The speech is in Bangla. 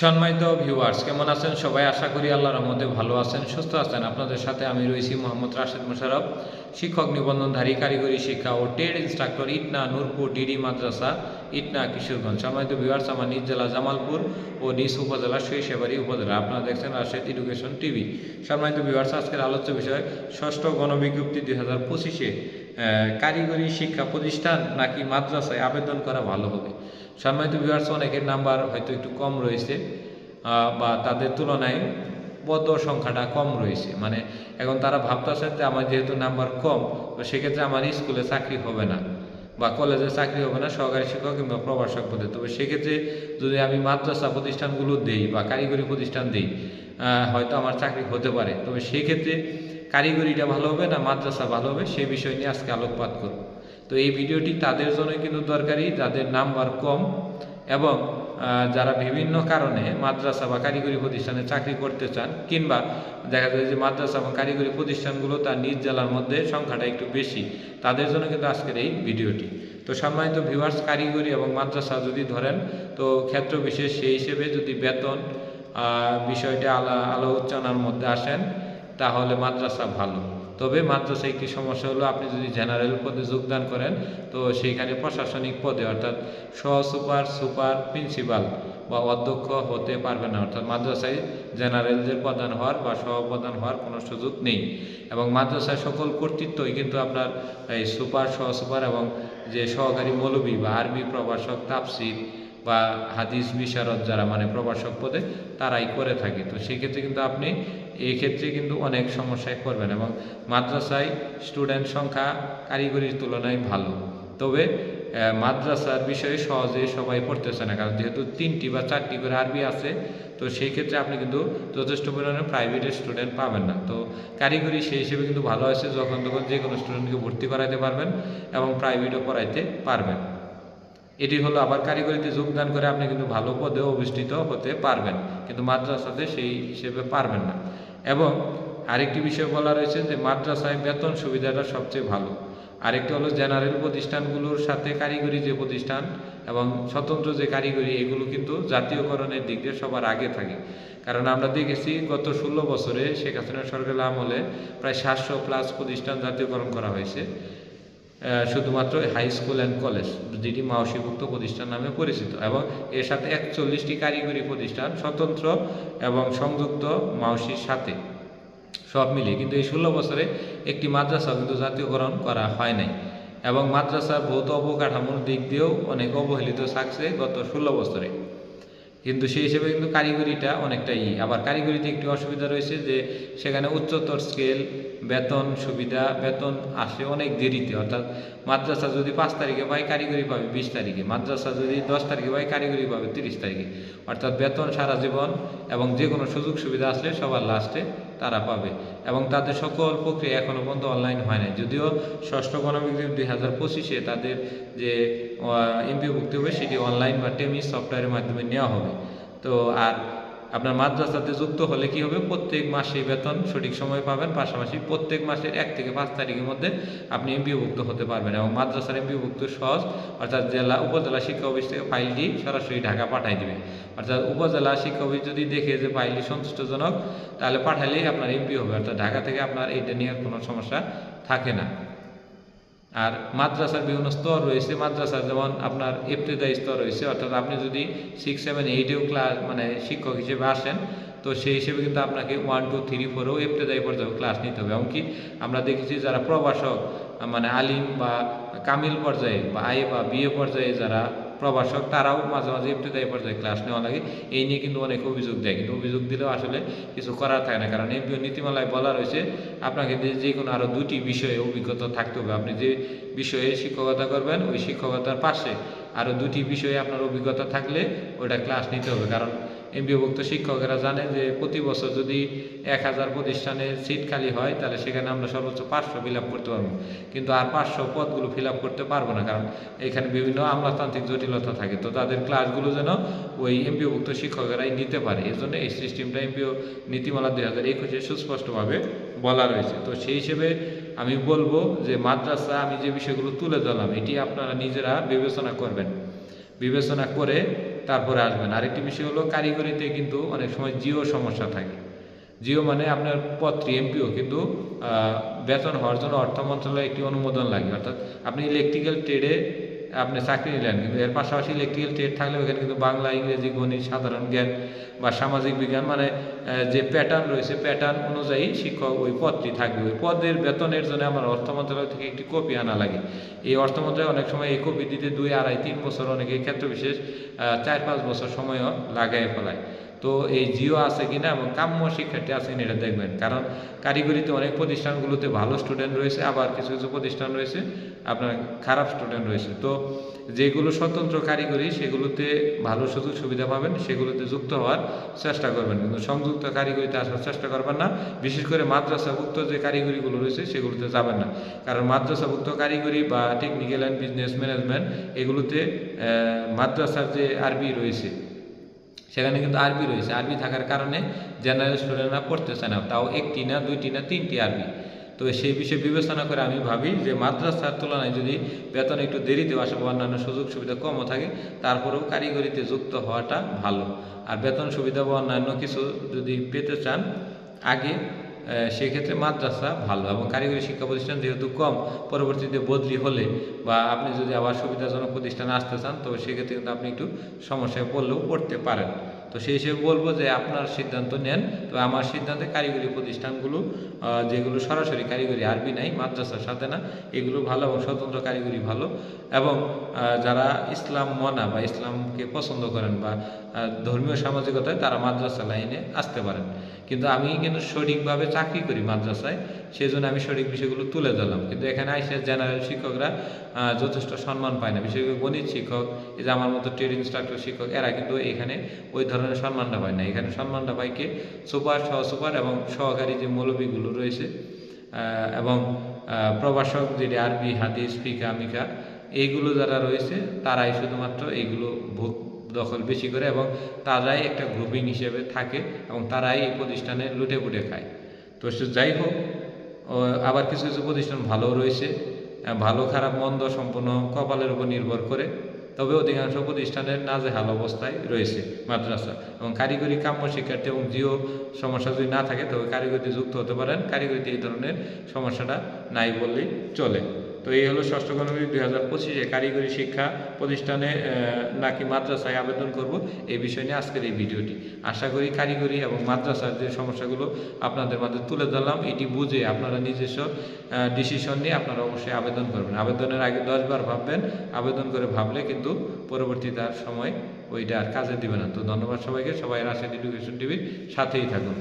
সম্মানিত ভিউয়ার্স কেমন আছেন সবাই? আশা করি আল্লাহর রহমতে ভালো আছেন, সুস্থ আছেন। আপনাদের সাথে আমি রয়েছি মোহাম্মদ রাশেদ মোশারফ শিক্ষক নিবন্ধনধারী, কারিগরি শিক্ষা ও ট্রেড ইনস্ট্রাক্টর, ইটনা নূরপুর ডিডি মাদ্রাসা, ইটনা কিশোরগঞ্জ। সম্মানিত ভিউয়ার্স আমার নিজ জেলা জামালপুর ও নিজ উপজেলা শৈশবাড়ি উপজেলা। আপনারা দেখছেন রাশেদ এডুকেশন টিভি। সম্মানিত ভিউয়ার্স আজকের আলোচ্য বিষয়, ষষ্ঠ গণবিজ্ঞপ্তি দুই হাজার পঁচিশে কারিগরি শিক্ষা প্রতিষ্ঠান নাকি মাদ্রাসায় আবেদন করা ভালো হবে? সম্মানিত ভিউয়ার্স অনেকের নাম্বার হয়তো একটু কম রয়েছে বা তাদের তুলনায় পদ সংখ্যাটা কম রয়েছে। মানে এখন তারা ভাবতেছেন যে আমার যেহেতু নাম্বার কম, তো সেক্ষেত্রে আমার স্কুলে চাকরি হবে না, বা কলেজে চাকরি হবে না, সহকারী শিক্ষক কিংবা প্রভাষক পদে। তবে সেক্ষেত্রে যদি আমি মাদ্রাসা প্রতিষ্ঠানগুলো দেই বা কারিগরি প্রতিষ্ঠান দিই হয়তো আমার চাকরি হতে পারে। তবে সেক্ষেত্রে কারিগরিটা ভালো হবে না মাদ্রাসা ভালো হবে, সে বিষয় নিয়ে আজকে আলোকপাত করব। তো এই ভিডিওটি তাদের জন্য কিন্তু দরকারি, যাদের নাম্বার কম এবং যারা বিভিন্ন কারণে মাদ্রাসা বা কারিগরি প্রতিষ্ঠানে চাকরি করতে চান কিংবা দেখা যায় যে মাদ্রাসা এবং কারিগরি প্রতিষ্ঠানগুলো তার নিজ জেলার মধ্যে সংখ্যাটা একটু বেশি, তাদের জন্য কিন্তু আজকের এই ভিডিওটি। তো সম্মানিত ভিউয়ার্স কারিগরি এবং মাদ্রাসা যদি ধরেন, তো ক্ষেত্র বিশেষ সেই হিসেবে যদি বেতন বিষয়টি আলা, আলোচনার মধ্যে আসেন, তাহলে মাদ্রাসা ভালো। তবে মাদ্রাসা একটি সমস্যা হলো আপনি যদি জেনারেল পদে যোগদান করেন, তো সেইখানে প্রশাসনিক পদে, অর্থাৎ সহ সুপার সুপার প্রিন্সিপাল বা অধ্যক্ষ হতে পারবে না, অর্থাৎ মাদ্রাসায় জেনারেলদের প্রধান হওয়ার বা সহপ্রধান হওয়ার কোনো সুযোগ নেই। এবং মাদ্রাসায় সকল কর্তৃত্বই কিন্তু আপনার এই সুপার সহ সুপার এবং যে সহকারী মৌলবী বা আরবি প্রভাষক তাফসির বা হাদিস বিশারদ যারা মানে প্রভাষক পদে, তারাই করে থাকে। তো সেক্ষেত্রে কিন্তু আপনি এই ক্ষেত্রে কিন্তু অনেক সমস্যায় পড়বেন এবং মাদ্রাসায় স্টুডেন্ট সংখ্যা কারিগরির তুলনায় ভালো। তবে মাদ্রাসার বিষয়ে সহজে সবাই পড়তেছে না, কারণ যেহেতু তিনটি বা চারটি করে আরবি আছে, তো সেই ক্ষেত্রে আপনি কিন্তু যথেষ্ট পরিমাণে প্রাইভেটের স্টুডেন্ট পাবেন না। তো কারিগরি সেই হিসেবে কিন্তু ভালো আছে যখন তখন যে কোনো স্টুডেন্টকে ভর্তি করাইতে পারবেন এবং প্রাইভেটও পড়াইতে পারবেন। এটি হলো আবার কারিগরিতে যোগদান করে আপনি কিন্তু ভালো পদে অধিষ্ঠিত হতে পারবেন, কিন্তু মাদ্রাসাতে সেই হিসেবে পারবেন না। এবং আরেকটি বিষয় বলা রয়েছে যে মাদ্রাসায় বেতন সুবিধাটা সবচেয়ে ভালো। আরেকটি হলো জেনারেল প্রতিষ্ঠানগুলোর সাথে কারিগরি যে প্রতিষ্ঠান এবং স্বতন্ত্র যে কারিগরি, এগুলো কিন্তু জাতীয়করণের দিক দিয়ে সবার আগে থাকে। কারণ আমরা দেখেছি গত ষোলো বছরে শেখ হাসিনা সরকারের আমলে প্রায় সাতশো প্লাস প্রতিষ্ঠান জাতীয়করণ করা হয়েছে। শুধুমাত্র হাই স্কুল অ্যান্ড কলেজ যেটি মাওসীভুক্ত প্রতিষ্ঠান নামে পরিচিত এবং এর সাথে একচল্লিশটি কারিগরি প্রতিষ্ঠান স্বতন্ত্র এবং সংযুক্ত মাওসির সাথে সব মিলিয়ে। কিন্তু এই ষোলো বছরে একটি মাদ্রাসা কিন্তু জাতীয়করণ করা হয় নাই এবং মাদ্রাসার ভৌত অবকাঠামোর দিক দিয়েও অনেক অবহেলিত থাকছে গত ষোলো বছরে। কিন্তু সেই হিসেবে কিন্তু কারিগরিটা অনেকটা ই। আবার কারিগরিতে একটি অসুবিধা রয়েছে যে সেখানে উচ্চতর স্কেল বেতন সুবিধা, বেতন আসে অনেক দেরিতে। অর্থাৎ মাদ্রাসা যদি পাঁচ তারিখে পায়, কারিগরি পাবে বিশ তারিখে। মাদ্রাসা যদি দশ তারিখে পাই কারিগরি পাবে তিরিশ তারিখে। অর্থাৎ বেতন সারা জীবন এবং যে কোনো সুযোগ সুবিধা আসলে সবার লাস্টে তারা পাবে। এবং তাদের সকল প্রক্রিয়া এখনও পর্যন্ত অনলাইন হয় নাই। যদিও ষষ্ঠ গণবিজ্ঞপ্তি দুই হাজার পঁচিশে তাদের যে এমপিভুক্তি হবে, সেটি অনলাইন বা টেমি সফটওয়্যারের মাধ্যমে নেওয়া হবে। তো আর আপনার মাদ্রাসাতে যুক্ত হলে কি হবে? প্রত্যেক মাসে বেতন সঠিক সময় পাবেন। পাশাপাশি প্রত্যেক মাসের এক থেকে পাঁচ তারিখের মধ্যে আপনি এমপিভুক্ত হতে পারবেন এবং মাদ্রাসার এমপিভুক্ত সহজ অর্থাৎ জেলা, উপজেলা শিক্ষা অফিস থেকে ফাইলটি সরাসরি ঢাকা পাঠাই দিবে। অর্থাৎ উপজেলা শিক্ষা অফিস যদি দেখে যে ফাইলটি সন্তুষ্টজনক, তাহলে পাঠালেই আপনার এমপি হবে। অর্থাৎ ঢাকা থেকে আপনার এইটা নিয়ে কোনো সমস্যা থাকে না। আর মাদ্রাসার বিভিন্ন স্তর রয়েছে। মাদ্রাসার যেমন আপনার ইবতেদায়ী স্তর রয়েছে, অর্থাৎ আপনি যদি সিক্স সেভেন এইটেও ক্লাস মানে শিক্ষক হিসেবে আসেন, তো সেই হিসেবে কিন্তু আপনাকে ওয়ান টু থ্রি ফোরেও ইবতেদায়ী পর্যায়ে ক্লাস নিতে হবে। এমনকি আমরা দেখেছি যারা প্রবাসক মানে আলিম বা কামিল পর্যায়ে বা আই বা বিএ পর্যায়ে যারা প্রভাষক তারাও মাঝে মাঝে ইবতদায়ী পর্যায়ে ক্লাস নেওয়া লাগে। এই নিয়ে কিন্তু অনেক অভিযোগ দেয়। কিন্তু অভিযোগ দিলেও আসলে কিছু করার থাকে না। কারণ এমপিও নীতিমালায় বলা রয়েছে, আপনাকে যে কোনো আরও দুটি বিষয়ে অভিজ্ঞতা থাকতে হবে। আপনি যে বিষয়ে শিক্ষকতা করবেন, ওই শিক্ষকতার পাশে আরও দুটি বিষয়ে আপনার অভিজ্ঞতা থাকলে ওটা ক্লাস নিতে হবে। কারণ এমবিভুক্ত শিক্ষকেরা জানে যে প্রতি বছর যদি এক হাজার প্রতিষ্ঠানে সিট খালি হয়, তাহলে সেখানে আমরা সর্বোচ্চ পাঁচশো ফিল করতে পারব। কিন্তু আর পাঁচশো পদগুলো ফিল করতে পারব না, কারণ এখানে বিভিন্ন আমলাতান্ত্রিক জটিলতা থাকে। তো তাদের ক্লাসগুলো যেন ওই এমপিওভুক্ত শিক্ষকেরাই নিতে পারে। এই জন্য এই সিস্টেমটা এমপিও নীতিমালা দুই হাজার একুশে সুস্পষ্টভাবে বলা রয়েছে। তো সেই হিসেবে আমি বলব যে মাদ্রাসা, আমি যে বিষয়গুলো তুলে ধরলাম, এটি আপনারা নিজেরা বিবেচনা করবেন। বিবেচনা করে তারপরে আসবেন আরেকটি বিষয় হলো কারিগরিতে কিন্তু অনেক সময় জিও সমস্যা থাকে। জিও মানে আপনার পত্রী, এমপিও, কিন্তু বেতন হওয়ার জন্য অর্থ মন্ত্রণালয়ে একটি অনুমোদন লাগে। অর্থাৎ আপনি ইলেকট্রিক্যাল ট্রেডে আপনি চাকরি নিলেন, কিন্তু এর পাশাপাশি ইলেকট্রিক্যাল ট্রেড থাকলে ওখানে কিন্তু বাংলা, ইংরেজি, গণিত, সাধারণ জ্ঞান বা সামাজিক বিজ্ঞান মানে যে প্যাটার্ন রয়েছে প্যাটার্ন অনুযায়ী শিক্ষক ওই পদটি থাকবে। ওই পদের বেতনের জন্য আমার অর্থ মন্ত্রণালয় থেকে একটি কপি আনা লাগে। এই অর্থ মন্ত্রণালয় অনেক সময় এই কপি দিতে দুই আড়াই, তিন বছর অনেকে ক্ষেত্র বিশেষ চার পাঁচ বছর সময়ও লাগায় ফেলায়। তো এই জিও আছে কিনা এবং কাম্য শিক্ষার্থী আছে কিনা এটা দেখবেন। কারণ কারিগরিতে অনেক প্রতিষ্ঠানগুলোতে ভালো স্টুডেন্ট রয়েছে, আবার কিছু কিছু প্রতিষ্ঠান রয়েছে আপনার খারাপ স্টুডেন্ট রয়েছে। তো যেগুলো স্বতন্ত্র কারিগরি, সেগুলোতে ভালো সুযোগ সুবিধা পাবেন, সেগুলোতে যুক্ত হওয়ার চেষ্টা করবেন। কিন্তু সংযুক্ত কারিগরিতে আসার চেষ্টা করবেন না। বিশেষ করে মাদ্রাসাভুক্ত যে কারিগরিগুলো রয়েছে, সেগুলোতে যাবেন না। কারণ মাদ্রাসাভুক্ত কারিগরি বা টেকনিক্যাল অ্যান্ড বিজনেস ম্যানেজমেন্ট এগুলোতে মাদ্রাসার যে আরবি রয়েছে সেখানে কিন্তু আরবি রয়েছে। আরবি থাকার কারণে জেনারেল স্টুডেন্টরা পড়তেছে না। তাও একটি না, দুইটি না, তিনটি আরবি। তো সেই বিষয়ে বিবেচনা করে আমি ভাবি যে মাদ্রাসার তুলনায় যদি বেতন একটু দেরিতে আসে বা অন্যান্য সুযোগ সুবিধা কমও থাকে, তারপরেও কারিগরিতে যুক্ত হওয়াটা ভালো। আর বেতন সুবিধা বা অন্যান্য কিছু যদি পেতে চান, আগে সেক্ষেত্রে মাদ্রাসা ভালো এবং কারিগরি শিক্ষা প্রতিষ্ঠান যেহেতু কম, পরবর্তীতে বদলি হলে বা আপনি যদি আবার সুবিধাজনক প্রতিষ্ঠানে আসতে চান তবে সেক্ষেত্রে কিন্তু আপনি একটু সমস্যায় পড়লেও পড়তে পারেন। তো সেই হিসেবে বলব যে আপনার সিদ্ধান্ত নেন। তো আমার সিদ্ধান্তে কারিগরি প্রতিষ্ঠানগুলো যেগুলো সরাসরি কারিগরি আরবি নাই, মাদ্রাসার সাথে না, এগুলো ভালো এবং স্বতন্ত্র কারিগরি ভালো। এবং যারা ইসলাম মনা বা ইসলামকে পছন্দ করেন বা ধর্মীয় সামাজিকতায় তারা মাদ্রাসা লাইনে আসতে পারেন। কিন্তু আমি কিন্তু সঠিকভাবে চাকরি করি মাদ্রাসায় সেই জন্য আমি সঠিক বিষয়গুলো তুলে ধরলাম। কিন্তু এখানে আইসে জেনারেল শিক্ষকরা যথেষ্ট সম্মান পায় না। বিশেষ করে গণিত শিক্ষক, এই যে আমার মতো ট্রেডিং ইনস্ট্রাক্টর শিক্ষক, এরা কিন্তু এখানে ওই সম্মানটা পায় না। এখানে সম্মানটা পায় কে? সুপার, সহ সুপার এবং সহকারী যে মৌলবীগুলো রয়েছে এবং প্রভাষক যেটি আরবি হাদিস, ফিকা, মিকা, এইগুলো যারা রয়েছে, তারাই শুধুমাত্র এইগুলো ভোগ দখল বেশি করে এবং তারাই একটা গ্রুপিং হিসেবে থাকে এবং তারাই এই প্রতিষ্ঠানে লুটে পুটে খায়। তো সে যাই হোক আবার কিছু কিছু প্রতিষ্ঠান ভালো রয়েছে ভালো খারাপ মন্দ সম্পূর্ণ কপালের উপর নির্ভর করে। তবে অধিকাংশ প্রতিষ্ঠানের নাজেহাল অবস্থায় রয়েছে মাদ্রাসা এবং কারিগরি কাম্য শিক্ষার্থী এবং জিও সমস্যা যদি না থাকে, তবে কারিগরিতে যুক্ত হতে পারেন। কারিগরিতে এই ধরনের সমস্যাটা নাই বললেই চলে। তো এই হলো ষষ্ঠ গণবিধি দুই হাজার পঁচিশে কারিগরি শিক্ষা প্রতিষ্ঠানে নাকি মাদ্রাসায় আবেদন করব এই বিষয় নিয়ে আজকের এই ভিডিওটি। আশা করি কারিগরি এবং মাদ্রাসার যে সমস্যাগুলো আপনাদের মাঝে তুলে ধরলাম, এটি বুঝে আপনারা নিজস্ব ডিসিশন নিয়ে আপনারা অবশ্যই আবেদন করবেন। আবেদনের আগে দশবার ভাববেন, আবেদন করে ভাবলে কিন্তু পরবর্তীতে আর সময় ওইটা আর কাজে দিবে না। তো ধন্যবাদ সবাইকে। সবাই রাশেদ এডুকেশন টিভির সাথেই থাকুন।